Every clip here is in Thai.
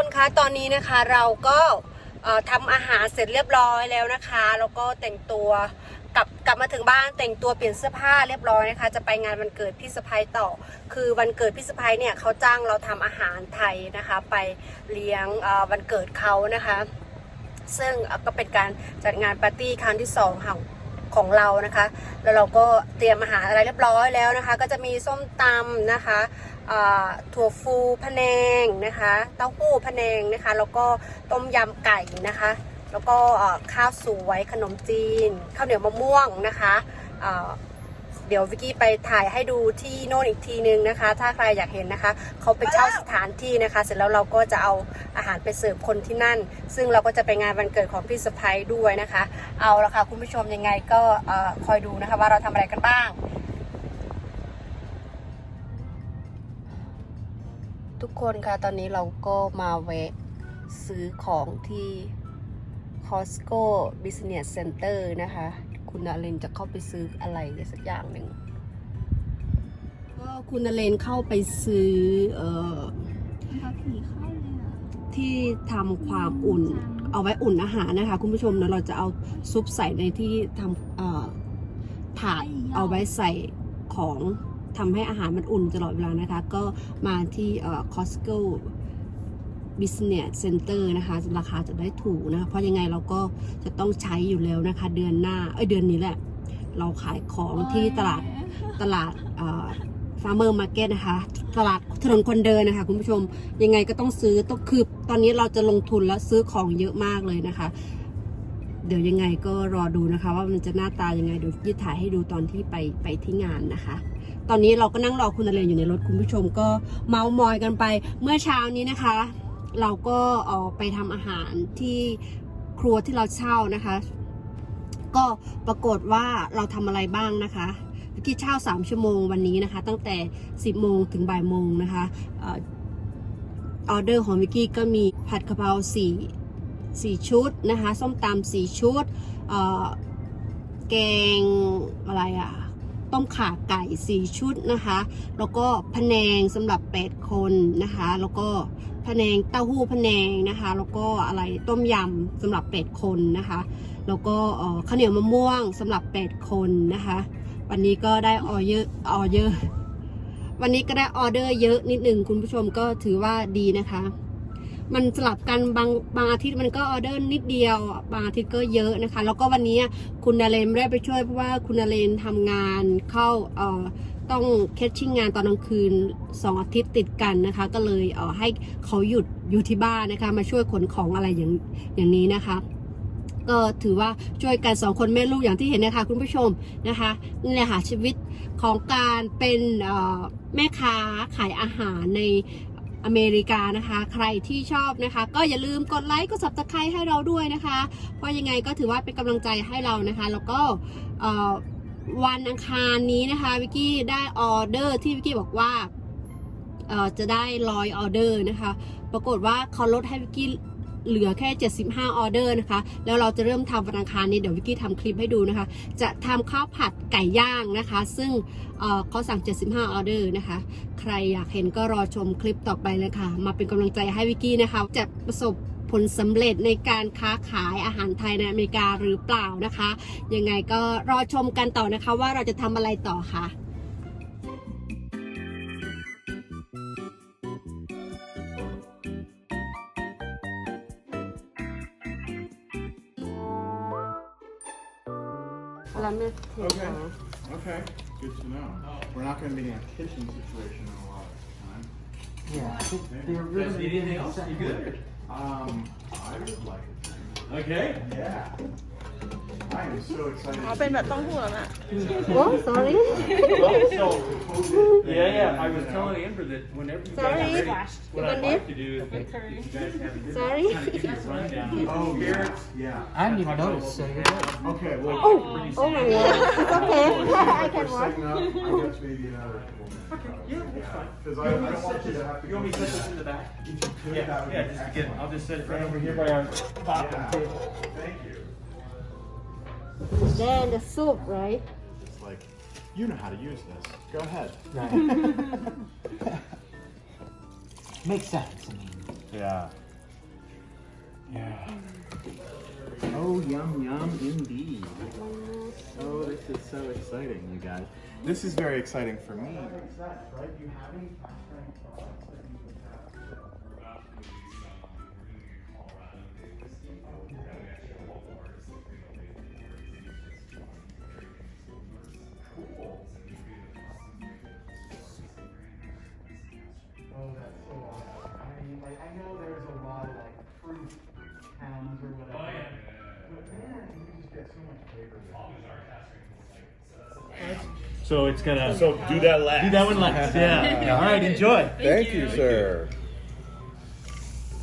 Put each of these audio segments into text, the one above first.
คนคะตอนนี้นะคะเราก็เอ่อทำอาหารเสร็จเรียบร้อยแล้วนะคะแล้วก็แต่งตัวกลับกลับมาถึงบ้านแต่งตัวเปลี่ยนเสื้อผ้าเรียบร้อยนะคะ จะไปงานวันเกิดพี่สะพายต่อ คือวันเกิดพี่สะพายเนี่ยเขาจ้างเราทำอาหารไทยนะคะ ไปเลี้ยงวันเกิดเขานะคะ ซึ่งก็เป็นการจัดงานปาร์ตี้ครั้งที่สองของของเรานะคะ แล้วเราก็เตรียมอาหารอะไรเรียบร้อยแล้วนะคะ ก็จะมีส้มตำนะคะ ถั่วฟูพะแนงนะคะ เต้าหู้พะแนงนะคะ แล้วก็ต้มยำไก่นะคะ แล้วก็ข้าวสวยขนมจีน ข้าวเหนียวมะม่วงนะคะเดี๋ยววิกกี้ไปถ่ายให้ดูที่โน่นอีกทีนึงนะคะ ถ้าใครอยากเห็นนะคะ เขาไปเช่าสถานที่นะคะ เสร็จแล้วเราก็จะเอาอาหารไปเสิร์ฟคนที่นั่น ซึ่งเราก็จะไปงานวันเกิดของพี่สะพ้ยด้วยนะคะ เอาละค่ะคุณผู้ชมยังไงก็คอยดูนะคะว่าเราทำอะไรกันบ้าง ทุกคนคะตอนนี้เราก็มาแวะซื้อของที่ Costco Business Center นะคะ คุณนาเรนจะเข้าไปซื้ออะไรสักอย่างหนึ่งก็คุณนาเรนเข้าไปซื้อเอ่อที่ทำความอุ่น เอาไว้อุ่นอาหารนะคะ คุณผู้ชมนะเราจะเอาซุปใส่ในที่ทำเอ่อถาดเอาไว้ใส่ของ ทำให้อาหารมันอุ่นตลอดเวลานะคะ ก็มาที่เอ่อ Costco Business Center นะคะราคาจะได้ถูกนะคะเพราะยังไงเราก็จะต้องใช้อยู่แล้วนะคะ เดือนหน้าเอ้ยเดือนนี้แหละ เราขายของที่ตลาดตลาดฟาร์มเมอร์มาร์เก็ตนะคะ ตลาดถนนคนเดินนะคะ คุณผู้ชมยังไงก็ต้องซื้อต้องคือตอนนี้เราจะลงทุนแล้วซื้อของเยอะมากเลยนะคะ เดี๋ยวยังไงก็รอดูนะคะ ว่ามันจะหน้าตายังไงเดี๋ยวยืดถ่ายให้ดูตอนที่ไปไปที่งานนะคะ ตอนนี้เราก็นั่งรอคุณนเรนอยู่ในรถคุณผู้ชมก็เมาส์มอยกันไป เมื่อเช้านี้นะคะ เราก็เออไปทำอาหารที่ครัวที่เราเช่านะคะ ก็ปรากฏว่าเราทำอะไรบ้างนะคะวิกกี้เช่า3ชั่วโมงวันนี้นะคะ ตั้งแต่ 10โมงถึงบ่ายโมงนะคะออเดอร์ของวิกกี้ก็มีผัดกะเพรา4 4ชุดนะคะ ส้มตำ4ชุดแกงอะไรอะ ต้มข่าไก่ 4 ชุดนะคะ แล้วก็พะแนงสำหรับ 8 คนนะคะ แล้วก็พะแนงเต้าหู้พะแนงนะคะ แล้วก็อะไรต้มยำสำหรับ 8 คนนะคะ แล้วก็ข้าวเหนียวมะม่วงสำหรับ 8 คนนะคะ วันนี้ก็ได้ออเยอะออเยอะวันนี้ก็ได้ออเดอร์เยอะนิดหนึ่งคุณผู้ชมก็ถือว่าดีนะคะ มันสลับกันบางบางอาทิตย์มันก็ออเดอร์นิดเดียว บางอาทิตย์ก็เยอะนะคะ แล้วก็วันนี้คุณนาเรนไม่ได้ไปช่วยเพราะว่าคุณนาเรนทำงานเข้าเอ่อต้องแคชชิ่งงานตอนกลางคืน 2 อาทิตย์ติดกันนะคะ ก็เลยเอ่อให้เขาหยุดอยู่ที่บ้านนะคะ มาช่วยขนของอะไรอย่างอย่างนี้นะคะก็ถือว่าช่วยกันสองคนแม่ลูกอย่างที่เห็นนะคะคุณผู้ชมนะคะนี่แหละค่ะชีวิตของการเป็นแม่ค้าขายอาหารใน อเมริกานะคะ ใครที่ชอบนะคะ ก็อย่าลืมกดไลค์กด subscribe ให้เราด้วยนะคะ เพราะยังไงก็ถือว่าเป็นกำลังใจให้เรานะคะ แล้วก็วันอังคารนี้นะคะวิกกี้ได้ออเดอร์ที่วิกกี้บอกว่าจะได้ร้อยออเดอร์นะคะ ปรากฏว่าเขาลดให้วิกกี้ เหลือแค่ 75 ออเดอร์นะคะ แล้วเราจะเริ่มทำวันอังคารนี้ เดี๋ยววิกกี้ทำคลิปให้ดูนะคะ จะทำข้าวผัดไก่ย่างนะคะ ซึ่งเอ่อเขาสั่ง 75 ออเดอร์นะคะ ใครอยากเห็นก็รอชมคลิปต่อไปเลยค่ะ มาเป็นกำลังใจให้วิกกี้นะคะ จะประสบผลสำเร็จในการค้าขายอาหารไทยในอเมริกาหรือเปล่านะคะ ยังไงก็รอชมกันต่อนะคะว่าเราจะทำอะไรต่อค่ะ Okay. Okay, good to know. We're not gonna be in a kitchen situation in a lot of time. Yeah, they're really. Anything else? You good? Um, I would like it. Okay. Yeah. I am so excited. อ๋อเป็นแบบเต้องหูแล้วนะ โอ้ sorry Well, so, yeah, yeah, I was telling Amber that whenever you guys Sorry. are ready, what I'd like to do is if you guys have a good Sorry. kind of give you a rundown. Oh, yeah, Spirits. yeah. I didn't even notice, so you're good. Okay, well. Oh, oh my god. It's okay. I We're can watch. setting up, I guess maybe another couple minutes. Okay, yeah, that's fine. Because I, I don't want you to have to. You want me to go set this through in the back? that. If you could, Yeah, that would yeah, be just get, excellent. I'll just set it right over here by our top Yeah. table. Thank you. Then the soup, right? It's like, you know how to use this. Go ahead. Right. Makes sense. I mean, Yeah. Yeah. Oh, yum, yum, indeed. Oh, this is so exciting, you guys. This is very exciting for me. So it's gonna. So do that last. do that one last. Yeah. All right. Enjoy. Thank you, sir.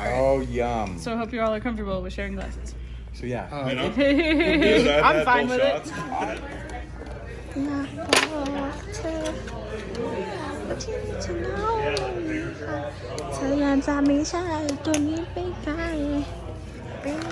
Oh, yum. So I hope you all are comfortable with sharing glasses. So yeah. You know? I'm fine with it. เธอยังจะไม่ใช่ตัวนี้ไปไกลเป็น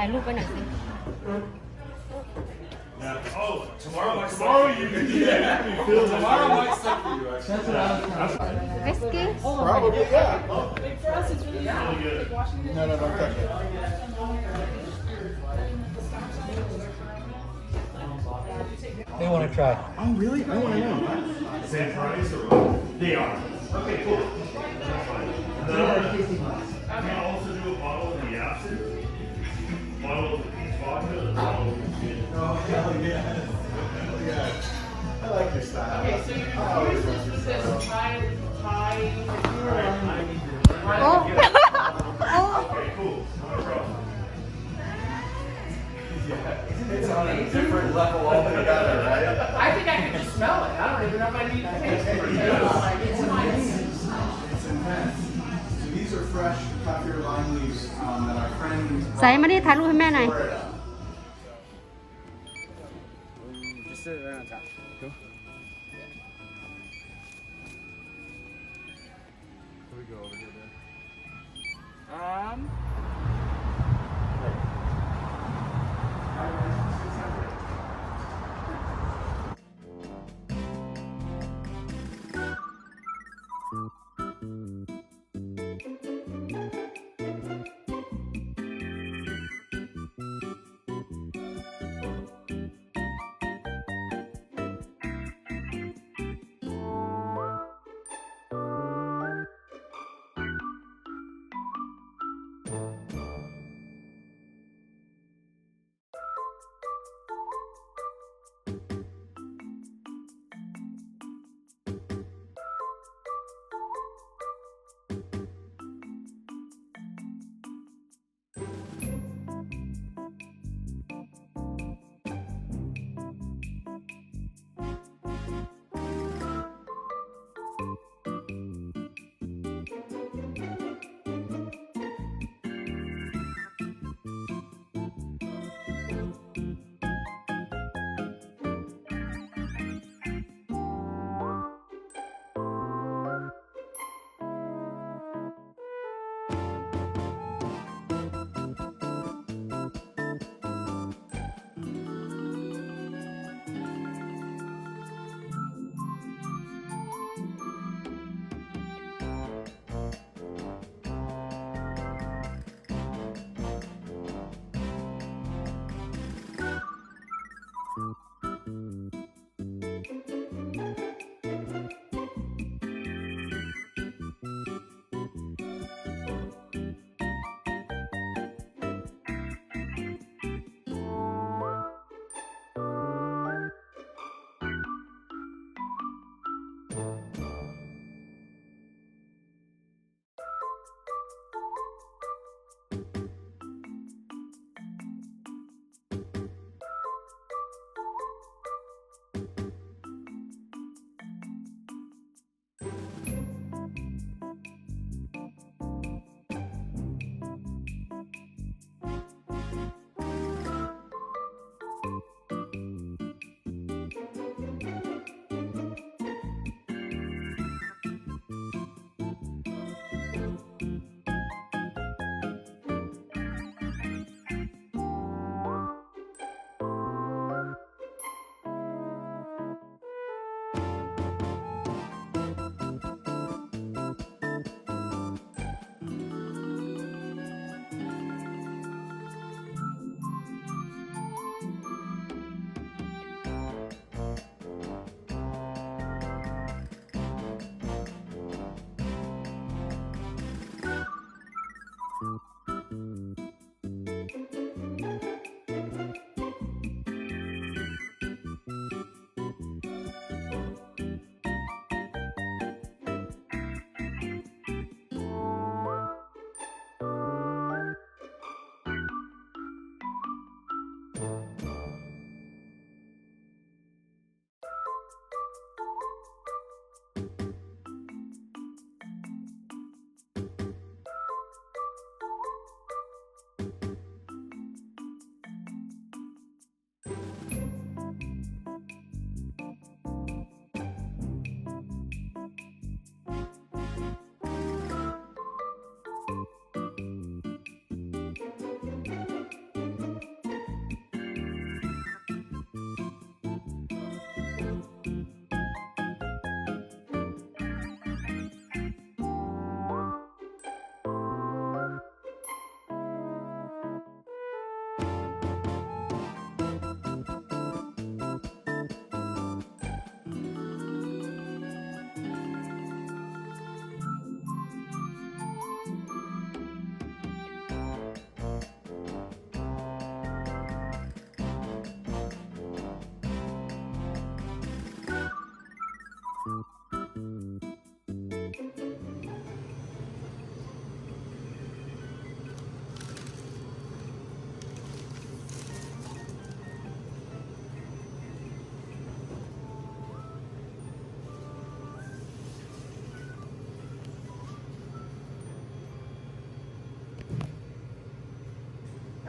ถ่ายรูปไปหน่อยสิ Oh, tomorrow, tomorrow you can do that. tomorrow might suck for you, actually. Risky Probably, yeah. No, no, don't touch it. They want to try. Oh, really? I want to know. Same price or? They are. Okay, cool. I like your style. Okay, so you're I always like your style. Okay, cool. Not a problem. It's on a different level altogether, right? I think I can just smell it. I don't even know if I need to taste it. Like, it's nice. It's intense. So these are fresh kaffir lime leaves um, that our friend ใส่มาดิถ่ายรูปให้แม่หน่อย Florida. mom.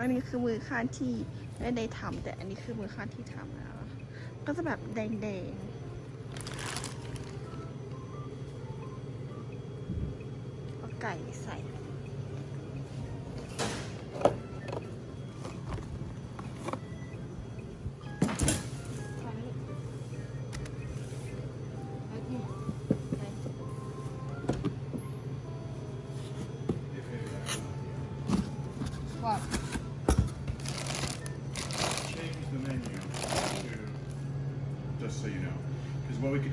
อันนี้คือมือข้างที่ไม่ได้ทำแต่อันนี้คือมือข้างที่ทำแล้วก็จะแบบแดงๆเอาไก่ใส่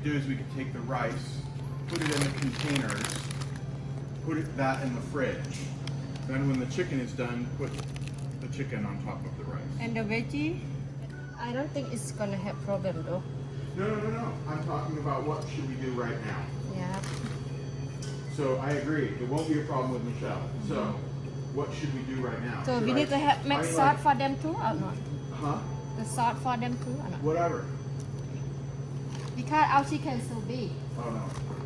could do is we could take the rice, put it in the containers, put it that in the fridge. Then when the chicken is done, put the chicken on top of the rice. and the veggie I don't think it's gonna have problem though No, no, no, no. I'm talking about what should we do right now. yeah So I agree. It won't be a problem with Michelle. Mm-hmm. So what should we do right now? so we Should need I- to have make I sauce like- for them too or not Huh? the sauce for them too or not Whatever. You can can still be. Oh,